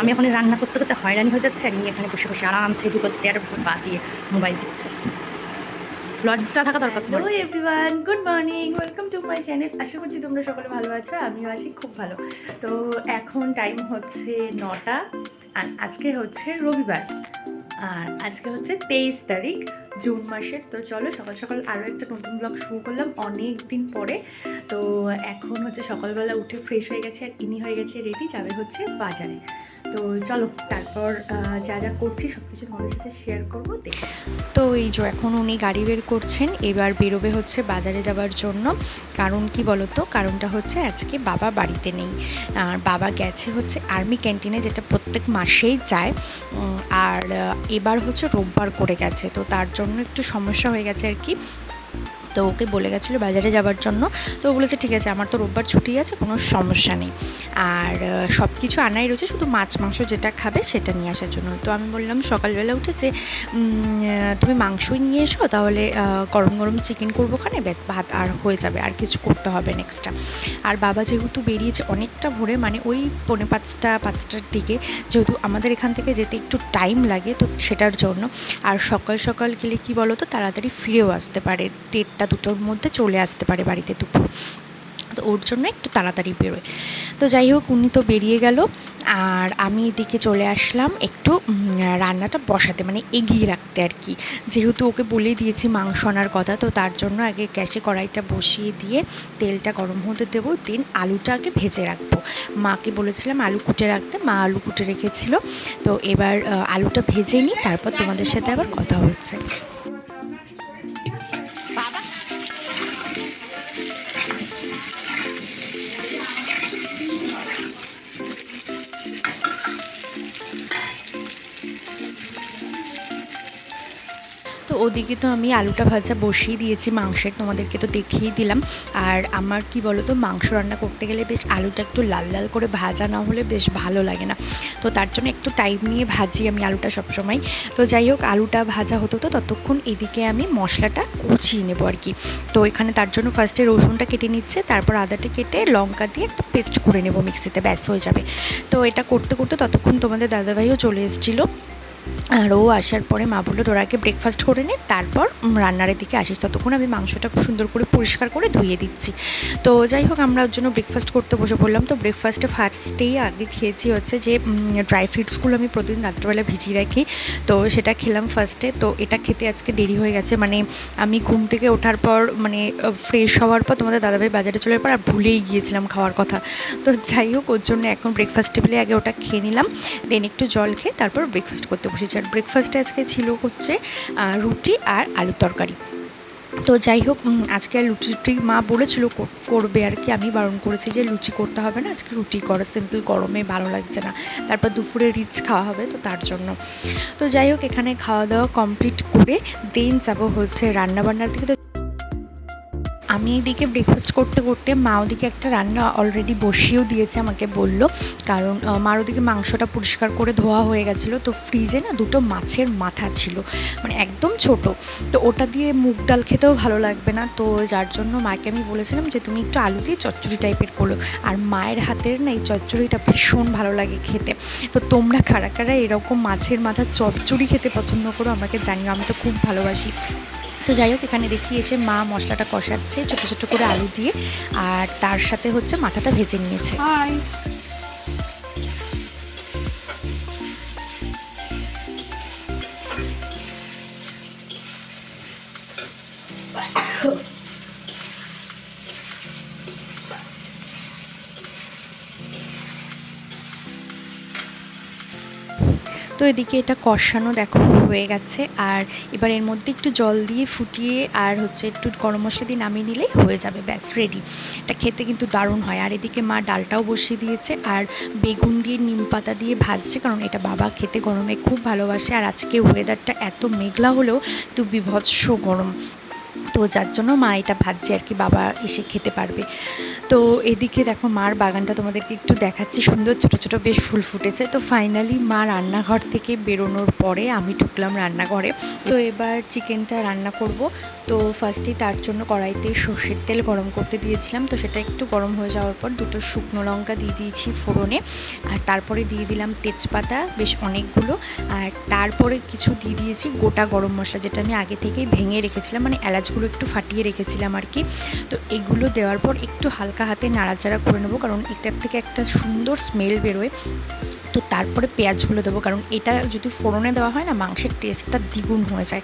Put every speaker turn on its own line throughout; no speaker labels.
আমি এখন রান্না করতে করতে হয়রানি হয়ে যাচ্ছে ইনি এখানে বসে বসে আরামসে ঢুকোচ্ছে আর পা দিয়ে মোবাইল দিচ্ছে থাকা দরকার।
Hello everyone good morning welcome to my channel আশা করছি তোমরা সকলে ভালো আছো, আমিও আছি খুব ভালো। তো এখন টাইম হচ্ছে নটা, আর আজকে হচ্ছে রবিবার, আর আজকে হচ্ছে তেইশ তারিখ। জুন মাসের। তো চলো, সকাল সকাল আরও একটা নতুন ব্লগ শুরু করলাম অনেক দিন পরে। তো এখন হচ্ছে সকালবেলা উঠে ফ্রেশ হয়ে গেছে আর ইনি হয়ে গেছে রেডি যাবে হচ্ছে বাজারে। তো চলো, তারপর যা যা করছি সব কিছু তোমাদের সাথে শেয়ার করব
তো এই যে এখন উনি গাড়ি বের করছেন, এবার বেরোবে হচ্ছে বাজারে যাওয়ার জন্য। কারণ কি বলতো? কারণটা হচ্ছে আজকে বাবা বাড়িতে নেই। আর বাবা গেছে হচ্ছে আর্মি ক্যান্টিনে যেটা প্রত্যেক মাসেই যায়। আর এবার হচ্ছে রোববার করে গেছে। তো তার জন্য একটু সমস্যা হয়ে গেছে আর কি। তো ওকে বলে গেছিল বাজারে যাওয়ার জন্য। তো ও বলেছে, ঠিক আছে, আমার তো রোববার ছুটি আছে, কোনো সমস্যা নেই। আর সব কিছু আনাই রয়েছে, শুধু মাছ, মাংস যেটা খাবে সেটা নিয়ে আসার জন্য। তো আমি বললাম, সকালবেলা উঠে যে তুমি মাংসই নিয়ে এসো, তাহলে গরম গরম চিকেন করব ওখানে, ব্যাস, ভাত আর হয়ে যাবে, আর কিছু করতে হবে নেক্সটটা আর বাবা যেহেতু বেরিয়েছে অনেকটা ভোরে মানে ওই পৌনে পাঁচটা, পাঁচটার দিকে, যেহেতু আমাদের এখান থেকে যেতে একটু টাইম লাগে, তো সেটার জন্য। আর সকাল সকাল গেলে কি বলো তো তাড়াতাড়ি ফিরেও আসতে পারে দেড়টা দুটোর মধ্যে চলে আসতে পারে বাড়িতে দুপুর। তো ওর জন্য একটু তাড়াতাড়ি বেরোয়। তো যাই হোক, উনি তো বেরিয়ে গেল। আর আমি এদিকে চলে আসলাম একটু রান্নাটা বসাতে মানে এগিয়ে রাখতে আর কি। যেহেতু ওকে বলে দিয়েছি মাংস আনার কথা, তো তার জন্য আগে গ্যাসে কড়াইটা বসিয়ে দিয়ে তেলটা গরম হতে দেবো, দেন আলুটা আগে ভেজে রাখব। মাকে বলেছিলাম আলু কুটে রাখতে, মা আলু কুটে রেখেছিল। তো এবার আলুটা ভেজে নিই, তারপর তোমাদের সাথে আবার কথা হচ্ছে। ওদিকে তো আমি আলুটা ভাজা বসিয়ে দিয়েছি, মাংসের তোমাদেরকে তো দেখিয়ে দিলাম। আর আমার কি বলো তো মাংস রান্না করতে গেলে বেশ আলুটা একটু লাল লাল করে ভাজা না হলে বেশ ভালো লাগে না। তো তার জন্য একটু টাইম নিয়ে ভাজি আমি আলুটা সবসময়। তো যাই হোক, আলুটা ভাজা হতো তো, ততক্ষণ এদিকে আমি মশলাটা কুচিয়ে নেব আর কি। তো এখানে তার জন্য ফার্স্টে রসুনটা কেটে নিচ্ছে, তারপর আদাটা কেটে লঙ্কা দিয়ে একটা পেস্ট করে নেব মিক্সিতে ব্যাস হয়ে যাবে। তো এটা করতে করতে ততক্ষণ তোমাদের দাদাভাইও চলে এসেছিল। আর ও আসার পরে মা বলল তোরা আগে ব্রেকফাস্ট করে নে তারপর উম, রান্নার দিকে আসিস। ততক্ষণ আমি মাংসটা খুব সুন্দর করে পরিষ্কার করে ধুয়ে দিচ্ছি। তো যাই হোক আমরা ওর জন্য ব্রেকফাস্ট করতে বসে পড়লাম। তো ব্রেকফাস্টে ফার্স্টেই আগে খেয়েছি হচ্ছে যে ড্রাই ফ্রুটসগুলো আমি প্রতিদিন রাত্রেবেলা ভিজিয়ে রাখি। তো সেটা খেলাম ফার্স্টে তো এটা খেতে আজকে দেরি হয়ে গেছে। মানে আমি ঘুম থেকে ওঠার পর মানে ফ্রেশ হওয়ার পর তোমাদের দাদাভাই বাজারে চলে পর আর ভুলেই গিয়েছিলাম খাওয়ার কথা। তো যাই হোক ওর জন্য এখন ব্রেকফাস্ট টেবিলে আগে ওটা খেয়ে নিলাম। দেন একটু জল খেয়ে তারপর ব্রেকফাস্ট করতে বসেছি। আর ব্রেকফাস্টে আজকে ছিল হচ্ছে রুটি আর আলুর তরকারি। তো যাই হোক আজকে আর লুচি টুচি মা বলেছিল কর- করবে আর কি। আমি বারণ করেছি যে লুচি করতে হবে না, আজকে রুটি করো। সিম্পল গরমে ভালো লাগছে না। তারপর দুপুরে রিচ খাওয়া হবে তো তার জন্য। তো যাই হোক, এখানে খাওয়া দাওয়া কমপ্লিট করে দেন যাব হচ্ছে রান্নাবান্নার দিকে। তো আমি এদিকে ব্রেকফাস্ট করতে করতে মা ওদিকে একটা রান্না অলরেডি বসিয়েও দিয়েছে, আমাকে বলল। কারণ মার ওদিকে মাংসটা পরিষ্কার করে ধোয়া হয়ে গেছিল। তো ফ্রিজে না দুটো মাছের মাথা ছিল মানে একদম ছোট। তো ওটা দিয়ে মুগ ডাল খেতেও ভালো লাগবে না। তো যার জন্য মাকে আমি বলেছিলাম যে, তুমি একটু আলু দিয়ে চচ্চড়ি টাইপের করো। আর মায়ের হাতের না এই চচ্চড়িটা ভীষণ ভালো লাগে খেতে। তো তোমরা কারা কারা এরকম মাছের মাথা চচ্চড়ি খেতে পছন্দ করো, আমাকে জানিও। আমি তো খুব ভালোবাসি। তো যাই হোক, এখানে দেখিয়েছে মা মশলাটা কষাচ্ছে, ছোট ছোট করে আলু দিয়ে, আর তার সাথে হচ্ছে মাথাটা ভেজে নিয়েছে। এদিকে এটা কষানো দেখো হয়ে গেছে। আর এবার এর মধ্যে একটু জল দিয়ে ফুটিয়ে আর হচ্ছে একটু গরম মশলা দিয়ে নামিয়ে নিলেই হয়ে যাবে, ব্যাস রেডি এটা খেতে কিন্তু দারুণ হয়। আর এদিকে মা ডালটাও বসিয়ে দিয়েছে আর বেগুন দিয়ে নিম পাতা দিয়ে ভাজছে, কারণ এটা বাবা খেতে গরমে খুব ভালোবাসে। আর আজকে ওয়েদারটা এত মেঘলা হলেও তো বিভৎস গরম। তো যার জন্য মা এটা ভাজছে আর কি, বাবা এসে খেতে পারবে। তো এদিকে দেখো মার বাগানটা তোমাদেরকে একটু দেখাচ্ছি, সুন্দর ছোট ছোট বেশ ফুল ফুটেছে। তো ফাইনালি মা রান্নাঘর থেকে বেরোনোর পরে আমি ঢুকলাম রান্নাঘরে। তো এবার চিকেনটা রান্না করব। তো ফার্স্টেই তার জন্য কড়াইতে সর্ষের তেল গরম করতে দিয়েছিলাম। তো সেটা একটু গরম হয়ে যাওয়ার পর দুটো শুকনো লঙ্কা দিয়ে দিয়েছি ফোড়নে। আর তারপরে দিয়ে দিলাম তেজপাতা, বেশ অনেকগুলো। আর তারপরে কিছু দিয়ে দিয়েছি গোটা গরম মশলা, যেটা আমি আগে থেকেই ভেঙে রেখেছিলাম। মানে এলাচগুলো একটু ফাটিয়ে রেখেছিলাম আর কি। তো এগুলো দেওয়ার পর একটু হালকা হাতে নাড়াচাড়া করে নেব, কারণ এটার থেকে একটা সুন্দর স্মেল বেরোয়। তো তারপরে পেঁয়াজগুলো দেবো, কারণ এটা যদি ফোড়নে দেওয়া হয় না, মাংসের টেস্টটা দ্বিগুণ হয়ে যায়।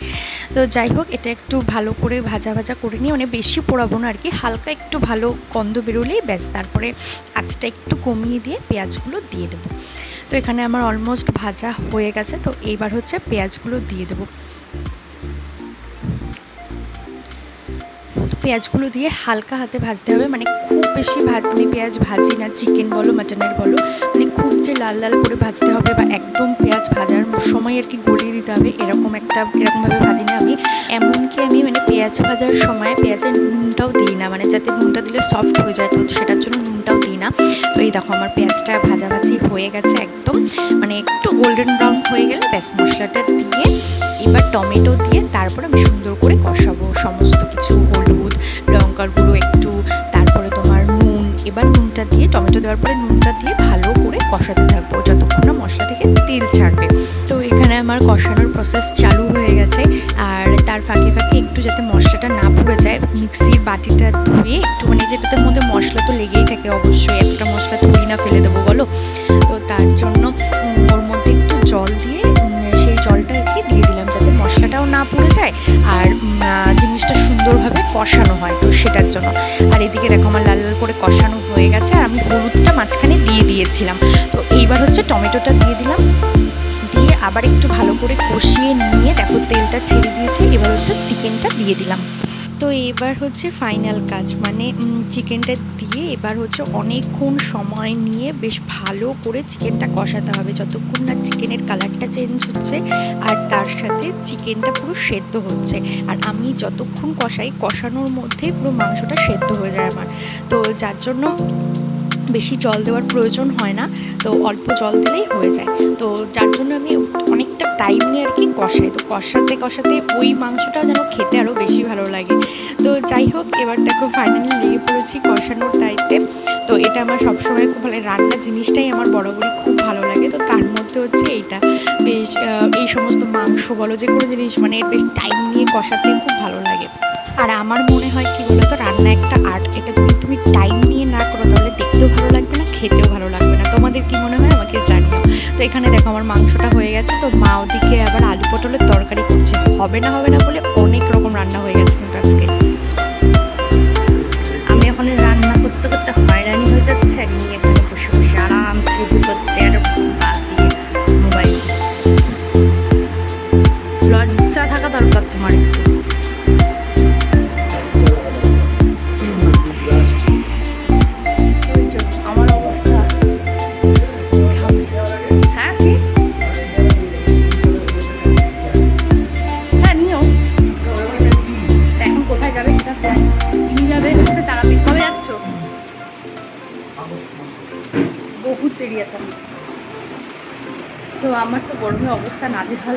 তো যাই হোক, এটা একটু ভালো করে ভাজা ভাজা করে নিয়ে মানে বেশি পোড়াবো না আর কি, হালকা একটু ভালো গন্ধ বেরোলেই ব্যাস, তারপরে আঁচটা একটু কমিয়ে দিয়ে পেঁয়াজগুলো দিয়ে দেবো। তো এখানে আমার অলমোস্ট ভাজা হয়ে গেছে, তো এইবার হচ্ছে পেঁয়াজগুলো দিয়ে দেবো। পেঁয়াজগুলো দিয়ে হালকা হাতে ভাজতে হবে। মানে খুব বেশি ভাজ আমি পেঁয়াজ ভাজি না চিকেন বলো মাটনের বলো। মানে খুব যে লাল লাল করে ভাজতে হবে বা একদম পেঁয়াজ ভাজার সময় আর কি গলিয়ে দিতে হবে, এরকম একটা এরকমভাবে ভাজি না আমি। এমনকি আমি মানে পেঁয়াজ ভাজার সময় পেঁয়াজের নুনটাও দিই না মানে যাতে নুনটা দিলে সফট হয়ে যায়, তো সেটার জন্য নুনটাও দিই না। তো এই দেখো আমার পেঁয়াজটা ভাজাভাজি হয়ে গেছে একদম। মানে একটু গোল্ডেন ব্রাউন হয়ে গেলে ব্যাস মশলাটা দিয়ে, এবার টমেটো দিয়ে তারপর আমি সুন্দর করে কষাবো সমস্ত টমেটো দেওয়ার পরে নুনটা দিয়ে ভালো করে কষাতে থাকব যতক্ষণ না মশলা থেকে তেল ছাড়বে। তো এখানে আমার কষানোর প্রসেস চালু হয়ে গেছে, আর তার ফাঁকে ফাঁকে একটু যাতে মশলাটা না পুড়ে যায়, মিক্সির বাটিটা ধুয়ে একটু মানে যেটাতে মধ্যে মশলা তো লেগেই থাকে অবশ্যই, একটা মশলা তুলি না ফেলে দেবো, বলো? তো তার জন্য ওর মধ্যে একটু জল দিয়ে সেই জলটা আর কি দিয়ে দিলাম, যাতে মশলাটাও না পুড়ে যায় আর জিনিসটা সুন্দরভাবে কষানো হয়, তো সেটার জন্য। আর এদিকে দেখো আমার লাল লাল করে কষানো হয়ে গেছে, আর আমি দিয়ে দিয়েছিলাম। তো এইবার হচ্ছে টমেটোটা দিয়ে দিলাম। দিয়ে আবার একটু ভালো করে কষিয়ে নিয়ে দেখো তেলটা ছেড়ে দিয়েছি। এবার হচ্ছে চিকেনটা দিয়ে দিলাম। তো এবার হচ্ছে ফাইনাল কাজ। মানে চিকেনটা দিয়ে এবার হচ্ছে অনেকক্ষণ সময় নিয়ে বেশ ভালো করে চিকেনটা কষাতে হবে। যতক্ষণ না চিকেনের কালারটা চেঞ্জ হচ্ছে আর তার সাথে চিকেনটা পুরো সেদ্ধ হচ্ছে। আর আমি যতক্ষণ কষাই, কষানোর মধ্যে পুরো মাংসটা সেদ্ধ হয়ে যায় আমার। তো যার জন্য বেশি জল দেওয়ার প্রয়োজন হয় না, তো অল্প জল দিলেই হয়ে যায়। তো যার জন্য আমি অনেকটা টাইম নিয়ে আর কি কষাই। তো কষাতে কষাতে ওই মাংসটা যেন খেতে আরও বেশি ভালো লাগে। তো যাই হোক, এবার দেখো ফাইনালি লেগে পড়েছি কষানোর দায়িত্বে। তো এটা আমার সবসময় খুব ভালো রান্না জিনিসটাই আমার বরাবরই খুব ভালো লাগে। তো তার মধ্যে হচ্ছে এইটা। বেশ এই সমস্ত মাংস বলো, যে কোনো জিনিস মানে বেশ টাইম নিয়ে কষাতে খুব ভালো লাগে। আর আমার মনে হয় কি বলতো, রান্না একটা আর্ট এটা যদি তুমি টাইম নিয়ে না খেতেও ভালো লাগবে না। তোমাদের কি মনে হয়? আমাকে জানিও। তো এখানে দেখো আমার মাংসটা হয়ে গেছে। তো মা ওদিকে আবার আলু পটলের তরকারি করছে। হবে না হবে না বলে অনেক রকম রান্না হয়ে গেছে কিন্তু আজকে।
গরমে অবস্থা নাজেহাল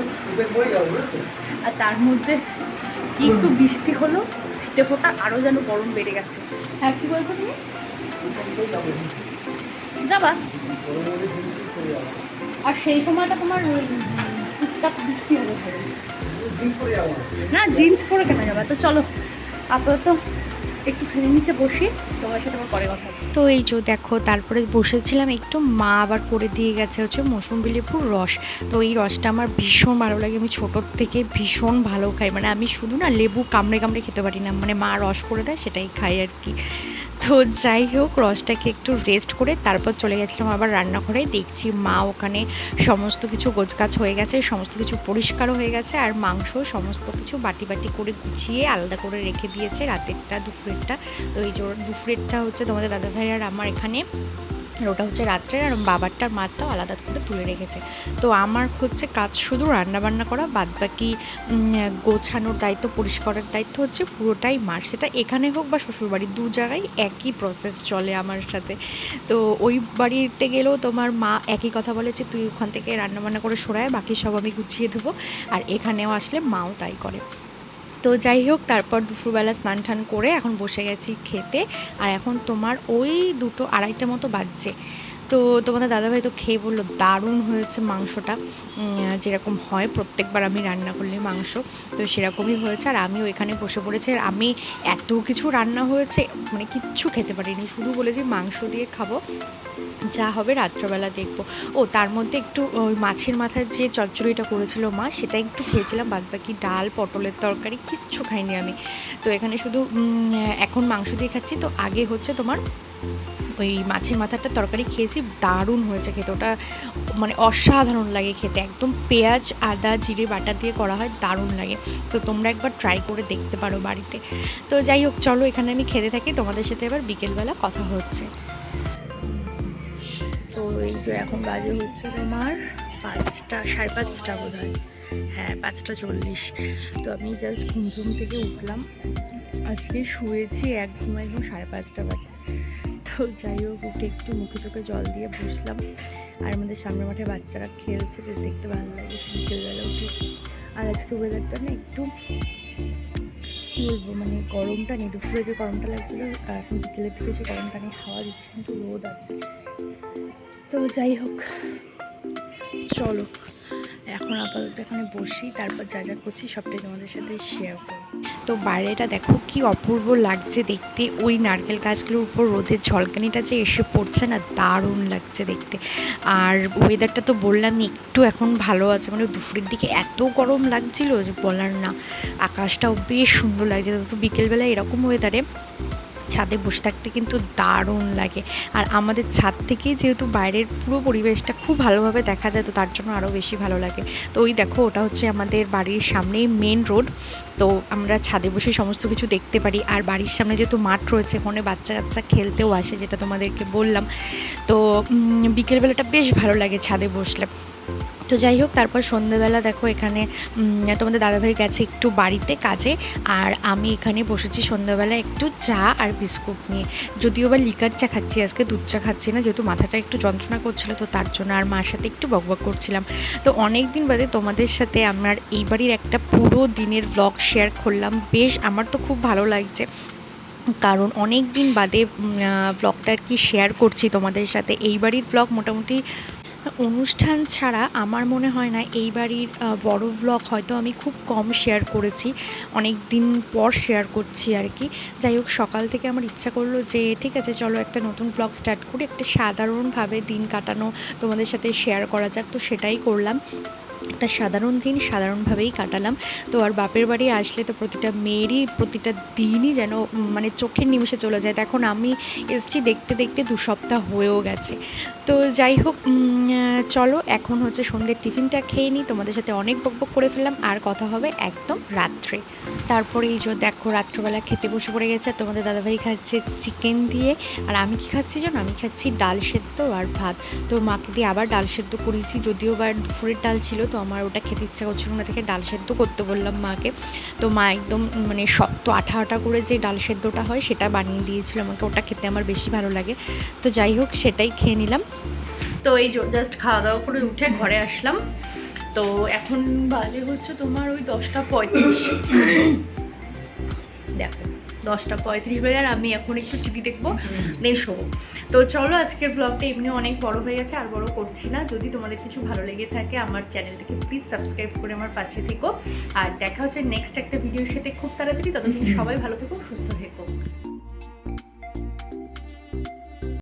আর তার মধ্যে কি একটু বৃষ্টি হলো ছিটে ফোটা আরও যেন গরম বেড়ে গেছে। হ্যাঁ কি বলছো তুমি? যাবা। আর সেই সময়টা তোমার টুকটাক বৃষ্টি হবে। না জিন্স পরে কেন যাবা? তো চলো আপাতত একটু নিচে বসি, তোমার সাথে আমার পরে কথা
তো এই যে দেখো, তারপরে বসেছিলাম, একটু মা আবার করে দিয়ে গেছে হচ্ছে মৌসুম্বি লেবুর রস। তো এই রসটা আমার ভীষণ ভালো লাগে, আমি ছোটোর থেকে ভীষণ ভালো খাই। মানে আমি শুধু না লেবু কামড়ে কামড়ে খেতে পারি না মানে মা রস করে দেয়, সেটাই খাই আর কি। তো যাই হোক, রসটাকে একটু রেস্ট করে তারপর চলে গেছিলাম আবার রান্নাঘরে। দেখছি মা ওখানে সমস্ত কিছু গোছগাছ হয়ে গেছে, সমস্ত কিছু পরিষ্কারও হয়ে গেছে আর মাংস সমস্ত কিছু বাটি বাটি করে গুছিয়ে আলাদা করে রেখে দিয়েছে রাতেরটা, দুপুরেরটা। তো এই জোর দুপুরেরটা হচ্ছে তোমাদের দাদাভাই আর আমার এখানে। আর ওটা হচ্ছে রাত্রের আর বাবারটার মারটাও আলাদা করে তুলে রেখেছে। তো আমার হচ্ছে কাজ শুধু রান্নাবান্না করা বাদ বাকি গোছানোর দায়িত্ব, পরিষ্কারের দায়িত্ব হচ্ছে পুরোটাই মার। সেটা এখানে হোক বা শ্বশুরবাড়ি, দু জায়গায় একই প্রসেস চলে আমার সাথে। তো ওই বাড়িতে গেলেও তোমার মা একই কথা বলেছে তুই ওখান থেকে রান্নাবান্না করে সরায়, বাকি সব আমি গুছিয়ে দেবো। আর এখানেও আসলে মাও তাই করে। তো যাই হোক, তারপর দুপুরবেলা স্নান টান করে এখন বসে গেছি খেতে। আর এখন তোমার ওই দুটো আড়াইটা মতো বাজছে। তো তোমাদের দাদাভাই তো খেয়ে বলল, দারুণ হয়েছে মাংসটা। যেরকম হয়, প্রত্যেকবার আমি রান্না করলে মাংস, তো সেরকমই হয়েছে। আর আমিও এখানে বসে পড়েছি, আর আমি এত কিছু রান্না হয়েছে মানে কিচ্ছু খেতে পারিনি। শুধু বলেছি মাংস দিয়ে খাব, যা হবে রাত্রবেলা দেখব। ও, তার মধ্যে একটু ওই মাছের মাথার যে চচ্চড়িটা করেছিল মা, সেটা একটু খেয়েছিলাম বাদ বাকি ডাল, পটলের তরকারি, কিচ্ছু খাইনি আমি। তো এখানে শুধু এখন মাংস দিয়ে খাচ্ছি। তো আগে হচ্ছে তোমার ওই মাছের মাথাটা তরকারি খেয়েছি, দারুণ হয়েছে খেতে। ওটা মানে অসাধারণ লাগে খেতে। একদম পেঁয়াজ, আদা, জিরে বাটা দিয়ে করা হয়, দারুণ লাগে। তো তোমরা একবার ট্রাই করে দেখতে পারো বাড়িতে। তো যাই হোক, চলো এখানে আমি খেতে থাকি, তোমাদের সাথে এবার বিকেলবেলা কথা হচ্ছে।
তো এই যে এখন বাজে হচ্ছে তোমার পাঁচটা, সাড়ে পাঁচটা বোধ হয়, পাঁচটা চল্লিশ। তো আমি জাস্ট ঘুম থেকে উঠলাম। আজকে শুয়েছি এক একদম সাড়ে পাঁচটা বাজে। তো যাই হোক, উঠে একটু মুখে চোখে জল দিয়ে বসলাম। আর আমাদের সামনের মাঠে বাচ্চারা খেলছে বেশ দেখতে ভালো লাগে বিকেলবেলা উঠে। আর আজকে ওয়েদারটা না একটু কী বলব মানে গরমটা নেই, দুপুরে যে গরমটা লাগছিল এখন বিকেলের দিকে সে গরমটা নেই, হাওয়া দিচ্ছে, কিন্তু রোদ আছে। তো যাই হোক, চলো। এখন আপাতত এখানে বসি, তারপর যা যা করছি, সবটাই তোমাদের সাথে শেয়ার করব।
তো বাইরেটা দেখো কি অপূর্ব লাগছে দেখতে। ওই নারকেল গাছগুলোর উপর রোদের ঝলকানিটা যে এসে পড়ছে না, দারুণ লাগছে দেখতে। আর ওয়েদারটা তো বললাম একটু এখন ভালো আছে। মানে দুপুরের দিকে এত গরম লাগছিল যে বলার না। আকাশটাও বেশ সুন্দর লাগছে। তো বিকেলবেলা এরকম ওয়েদারে ছাদে বসে থাকতে কিন্তু দারুণ লাগে। আর আমাদের ছাদ থেকেই যেহেতু বাইরের পুরো পরিবেশটা খুব ভালোভাবে দেখা যায়, তো তার জন্য আরও বেশি ভালো লাগে। তো ওই দেখো, ওটা হচ্ছে আমাদের বাড়ির সামনেই মেন রোড তো আমরা ছাদে বসে সমস্ত কিছু দেখতে পারি। আর বাড়ির সামনে যেহেতু মাঠ রয়েছে ওখানে বাচ্চা কাচ্চা খেলতেও আসে, যেটা তোমাদেরকে বললাম। তো বিকেলবেলাটা বেশ ভালো লাগে ছাদে বসলে। তো যাই হোক, তারপর সন্ধেবেলা দেখো এখানে তোমাদের দাদাভাই গেছে একটু বাড়িতে কাজে, আর আমি এখানে বসেছি সন্ধ্যাবেলা একটু চা আর বিস্কুট নিয়ে। যদিও বা লিকার চা খাচ্ছি, আজকে দুধ চা খাচ্ছি না, যেহেতু মাথাটা একটু যন্ত্রণা করছিল, তো তার জন্য আর মার সাথে একটু বকবক করছিলাম। তো অনেক দিন বাদে তোমাদের সাথে আমার এই বাড়ির একটা পুরো দিনের ব্লগ শেয়ার করলাম। বেশ, আমার তো খুব ভালো লাগছে। কারণ অনেক দিন বাদে ব্লগটা আর কি শেয়ার করছি তোমাদের সাথে। এই বাড়ির ব্লগ মোটামুটি অনুষ্ঠান ছাড়া আমার মনে হয় না এই বাড়ির বড়ো ব্লগ হয়তো আমি খুব কম শেয়ার করেছি। অনেক দিন পর শেয়ার করছি আর কি। যাই হোক, সকাল থেকে আমার ইচ্ছা করল যে, ঠিক আছে, চলো একটা নতুন ব্লগ স্টার্ট করি। একটা সাধারণভাবে দিন কাটানো তোমাদের সাথে শেয়ার করা যাক। তো সেটাই করলাম। একটা সাধারণ দিন সাধারণভাবেই কাটালাম। তো আর বাপের বাড়ি আসলে তো প্রতিটা মেয়েরই প্রতিটা দিনই যেন মানে চোখের নিমিষে চলে যায়। এখন আমি এসছি দেখতে দেখতে দু সপ্তাহ হয়েও গেছে। তো যাই হোক চলো এখন হচ্ছে সন্ধ্যের টিফিনটা খেয়ে নিই। তোমাদের সাথে অনেক বকবক করে ফেললাম। আর কথা হবে একদম রাত্রে। তারপরে এই যে দেখো রাত্রবেলা খেতে বসে পড়ে গেছে। আর তোমাদের দাদাভাই খাচ্ছে চিকেন দিয়ে। আর আমি কি খাচ্ছি জানো? আমি খাচ্ছি ডাল সেদ্ধ আর ভাত। তো মাকে দিয়ে আবার ডাল সেদ্ধ করেছি। যদিও বা দুপুরের ডাল ছিল, তো আমার ওটা খেতে ইচ্ছা করছিল না থেকে ডাল সেদ্ধ করতে বললাম মাকে। তো মা একদম মানে শক্ত আঠা আঠা করে যে ডাল সেদ্ধটা হয় সেটা বানিয়ে দিয়েছিল আমাকে, ওটা খেতে আমার বেশি ভালো লাগে। তো যাই হোক, সেটাই খেয়ে নিলাম।
তো এই জাস্ট খাওয়া দাওয়া করে উঠে ঘরে আসলাম। তো এখন বাজে হচ্ছে তোমার ওই দশটা পঁয়ত্রিশ। দেখো। দশটা পঁয়ত্রিশ বাজে, আর আমি এখন একটু টিভি দেখব দেন শোবো তো চলো, আজকের ব্লগটা এমনি অনেক বড় হয়ে গেছে, আর বড় করছি না। যদি তোমাদের কিছু ভালো লেগে থাকে, আমার চ্যানেলটাকে প্লিজ সাবস্ক্রাইব করে আমার পাশে থেকো। আর দেখা হচ্ছে নেক্সট একটা ভিডিওর সাথে। খুব তাড়াতাড়ি, ততদিন সবাই ভালো থেকো, সুস্থ থেকো।